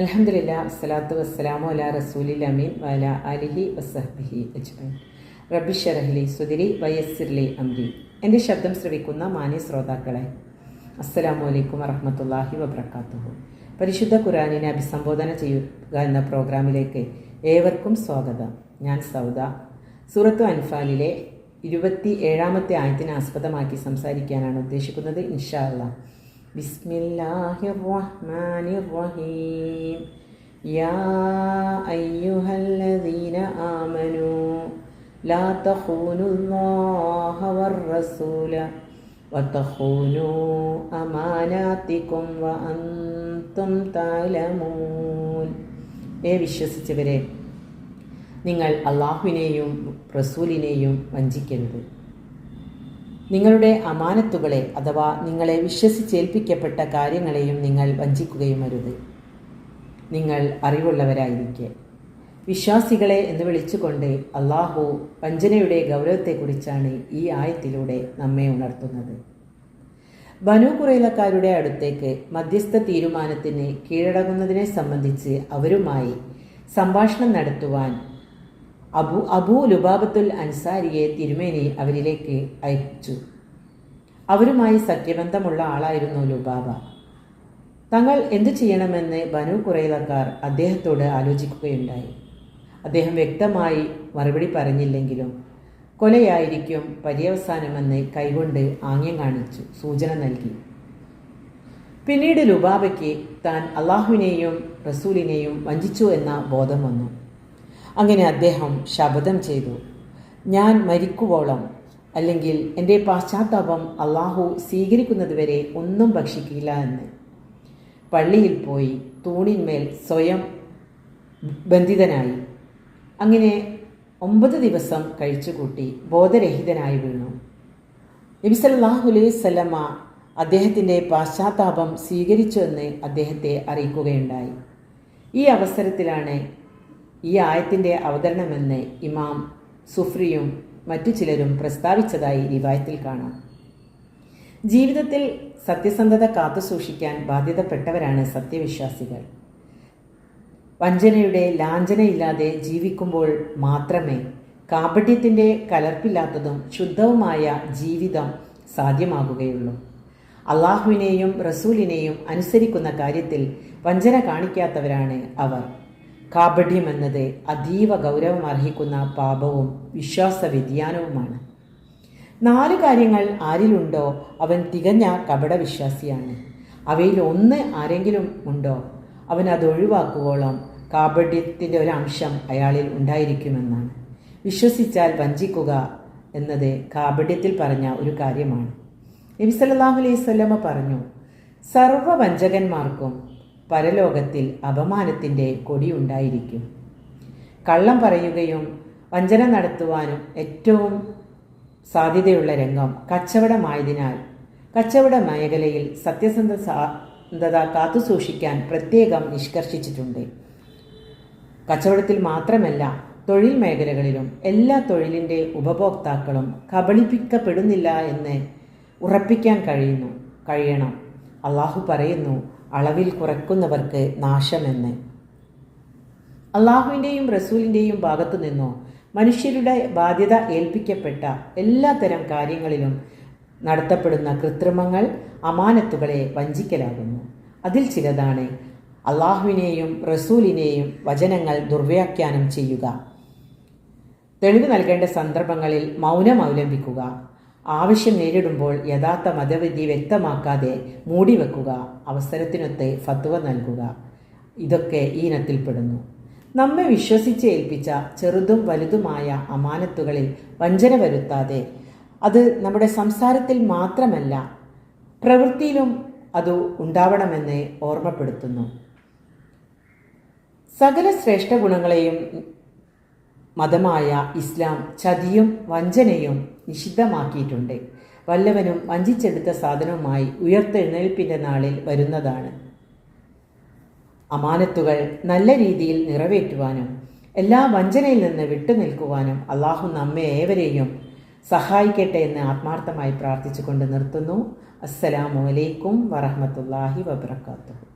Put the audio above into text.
അലഹമില്ല അസ്സലാത്തു വസ്സലാമു അല റസൂലിൽ അമീൻ വല അലിഹി വസഹബിഹി അജ്മൻ റബ്ബി ഷറഹ്ലി സുദിരി വയസ്സിർലി അംരി. എന്റെ ശബ്ദം ശ്രവിക്കുന്ന മാന്യ ശ്രോതാക്കളെ അസ്സലാമു അലൈക്കും വറഹമത്തല്ലാഹി വബർക്കാത്തുഹു പരിശുദ്ധ ഖുറാനിനെ അഭിസംബോധന ചെയ്യുക എന്ന പ്രോഗ്രാമിലേക്ക് ഏവർക്കും സ്വാഗതം. ഞാൻ സൗദ. സൂറത്തു അൻഫാലിലെ ഇരുപത്തി ഏഴാമത്തെ ആയത്തിനെ ആസ്പദമാക്കി സംസാരിക്കാനാണ് ഉദ്ദേശിക്കുന്നത്. ഇൻഷാ അള്ളാഹ് بسم الله الرحمن الرحيم يا أيها الذين آمنوا لا تخونوا الله والرسول وتخونوا أماناتكم وأنتم تعلمون ഏ വിശ്വസിച്ചവരെ നിങ്ങൾ അള്ളാഹുവിനെയും റസൂലിനെയും വഞ്ചിക്കരുത് നിങ്ങളുടെ അമാനത്തുകളെ അഥവാ നിങ്ങളെ വിശ്വസിച്ചേൽപ്പിക്കപ്പെട്ട കാര്യങ്ങളെയും നിങ്ങൾ വഞ്ചിക്കുകയും അരുത്. നിങ്ങൾ അറിവുള്ളവരായിരിക്കെ. വിശ്വാസികളെ എന്ന് വിളിച്ചുകൊണ്ട് അള്ളാഹു വഞ്ചനയുടെ ഗൗരവത്തെക്കുറിച്ചാണ് ഈ ആയത്തിലൂടെ നമ്മെ ഉണർത്തുന്നത്. ബനു കുറയിലക്കാരുടെ അടുത്തേക്ക് മധ്യസ്ഥ തീരുമാനത്തിന് കീഴടങ്ങുന്നതിനെ സംബന്ധിച്ച് അവരുമായി സംഭാഷണം നടത്തുവാൻ അബു അബൂ ലുബാബത്തുൽ അൻസാരിയെ തിരുമേനി അവരിലേക്ക് അയച്ചു. അവരുമായി സത്യബന്ധമുള്ള ആളായിരുന്നു ലുബാബ. തങ്ങൾ എന്തു ചെയ്യണമെന്ന് ബനു കുറയിലക്കാർ അദ്ദേഹത്തോട് ആലോചിക്കുകയുണ്ടായി. അദ്ദേഹം വ്യക്തമായി മറുപടി പറഞ്ഞില്ലെങ്കിലും കൊലയായിരിക്കും പര്യവസാനമെന്ന് കൈകൊണ്ട് ആംഗ്യം കാണിച്ചു സൂചന നൽകി. പിന്നീട് ലുബാബയ്ക്ക് താൻ അള്ളാഹുവിനെയും റസൂലിനെയും വഞ്ചിച്ചു എന്ന ബോധം വന്നു. അങ്ങനെ അദ്ദേഹം ശപഥം ചെയ്തു. ഞാൻ മരിക്കുവോളം അല്ലെങ്കിൽ എന്റെ പാശ്ചാത്താപം അള്ളാഹു സ്വീകരിക്കുന്നതുവരെ ഒന്നും ഭക്ഷിക്കില്ല എന്ന്. പള്ളിയിൽ പോയി തൂണിന്മേൽ സ്വയം ബന്ധിതനായി. അങ്ങനെ ഒമ്പത് ദിവസം കഴിച്ചുകൂട്ടി ബോധരഹിതനായി വീണു. നബിസല്ലാഹു അലൈഹി അദ്ദേഹത്തിന്റെ പാശ്ചാത്താപം സ്വീകരിച്ചു എന്ന് അദ്ദേഹത്തെ അറിയിക്കുകയുണ്ടായി. ഈ അവസരത്തിലാണ് ഈ ആയത്തിന്റെ അവതരണമെന്ന് ഇമാം സുഫ്രിയും മറ്റു ചിലരും പ്രസ്താവിച്ചതായി റിവായത്തിൽ കാണാം. ജീവിതത്തിൽ സത്യസന്ധത കാത്തുസൂക്ഷിക്കാൻ ബാധ്യതപ്പെട്ടവരാണ് സത്യവിശ്വാസികൾ. വഞ്ചനയുടെ ലാഞ്ചനയില്ലാതെ ജീവിക്കുമ്പോൾ മാത്രമേ കാപട്യത്തിന്റെ കലർപ്പില്ലാത്തതും ശുദ്ധവുമായ ജീവിതം സാധ്യമാകുകയുള്ളൂ. അള്ളാഹുവിനെയും റസൂലിനെയും അനുസരിക്കുന്ന കാര്യത്തിൽ വഞ്ചന കാണിക്കാത്തവരാണ് അവർ. കാപട്യം എന്നത് അതീവ ഗൗരവം അർഹിക്കുന്ന പാപവും വിശ്വാസ വ്യതിയാനവുമാണ് നാല് കാര്യങ്ങൾ ആരിലുണ്ടോ അവൻ തികഞ്ഞ കപടവിശ്വാസിയാണ്. അവയിൽ ഒന്ന് ആരെങ്കിലും ഉണ്ടോ അവൻ അത് ഒഴിവാക്കുവോളം ഒരു ഒരംശം അയാളിൽ ഉണ്ടായിരിക്കുമെന്നാണ്. വിശ്വസിച്ചാൽ വഞ്ചിക്കുക എന്നത് കാപട്യത്തിൽ പറഞ്ഞ ഒരു കാര്യമാണ്. നബി സല്ലാഹു അലൈഹി സ്വലമ പറഞ്ഞു സർവവഞ്ചകന്മാർക്കും പരലോകത്തിൽ അപമാനത്തിന്റെ കൊടിയുണ്ടായിരിക്കും. കള്ളം പറയുകയും വഞ്ചന നടത്തുവാനും ഏറ്റവും സാധ്യതയുള്ള രംഗം കച്ചവടമായതിനാൽ കച്ചവട മേഖലയിൽ സത്യസന്ധത കാത്തുസൂക്ഷിക്കാൻ പ്രത്യേകം നിഷ്കർഷിച്ചിട്ടുണ്ട്. കച്ചവടത്തിൽ മാത്രമല്ല തൊഴിൽ മേഖലകളിലും എല്ലാ തൊഴിലിന്റെ ഉപഭോക്താക്കളും കബളിപ്പിക്കപ്പെടുന്നില്ല എന്ന് ഉറപ്പിക്കാൻ കഴിയുന്നു കഴിയണം. അള്ളാഹു പറയുന്നു അളവിൽ കുറയ്ക്കുന്നവർക്ക് നാശമെന്ന്. അള്ളാഹുവിന്റെയും റസൂലിന്റെയും ഭാഗത്തു നിന്നോ മനുഷ്യരുടെ ബാധ്യത ഏൽപ്പിക്കപ്പെട്ട എല്ലാത്തരം കാര്യങ്ങളിലും നടത്തപ്പെടുന്ന കൃത്രിമങ്ങൾ അമാനത്തുകളെ വഞ്ചിക്കലാകുന്നു. അതിൽ ചിലതാണ് അള്ളാഹുവിനെയും റസൂലിനെയും വചനങ്ങൾ ദുർവ്യാഖ്യാനം ചെയ്യുക. തെളിവ് നൽകേണ്ട സന്ദർഭങ്ങളിൽ മൗനം അവലംബിക്കുക. ആവശ്യം നേരിടുമ്പോൾ യഥാർത്ഥ മതവിധി വ്യക്തമാക്കാതെ മൂടി വെക്കുക അവസരത്തിനൊത്ത് ഫത്വ നൽകുക. ഇതൊക്കെ ഈ ഇനത്തിൽപ്പെടുന്നു നമ്മെ വിശ്വസിച്ച് ഏൽപ്പിച്ച ചെറുതും വലുതുമായ അമാനത്തുകളിൽ വഞ്ചന വരുത്താതെ അത് നമ്മുടെ സംസാരത്തിൽ മാത്രമല്ല പ്രവൃത്തിയിലും അത് ഉണ്ടാവണമെന്ന് ഓർമ്മപ്പെടുത്തുന്നു. സകല ശ്രേഷ്ഠ ഗുണങ്ങളെയും മതമായ ഇസ്ലാം ചതിയും വഞ്ചനയും നിഷിദ്ധമാക്കിയിട്ടുണ്ട്. വല്ലവനും വഞ്ചിച്ചെടുത്ത സാധനവുമായി ഉയർത്തെഴുന്നേൽപ്പിന്റെ നാളിൽ വരുന്നതാണ്. അമാനത്തുകൾ നല്ല രീതിയിൽ നിറവേറ്റുവാനും എല്ലാ വഞ്ചനയിൽ നിന്ന് വിട്ടുനിൽക്കുവാനും അള്ളാഹു നമ്മെ ഏവരെയും സഹായിക്കട്ടെ എന്ന് ആത്മാർത്ഥമായി പ്രാർത്ഥിച്ചുകൊണ്ട് നിർത്തുന്നു. അസ്സലാമു അലൈക്കും വറഹമത്തല്ലാഹി വബർക്കാത്തു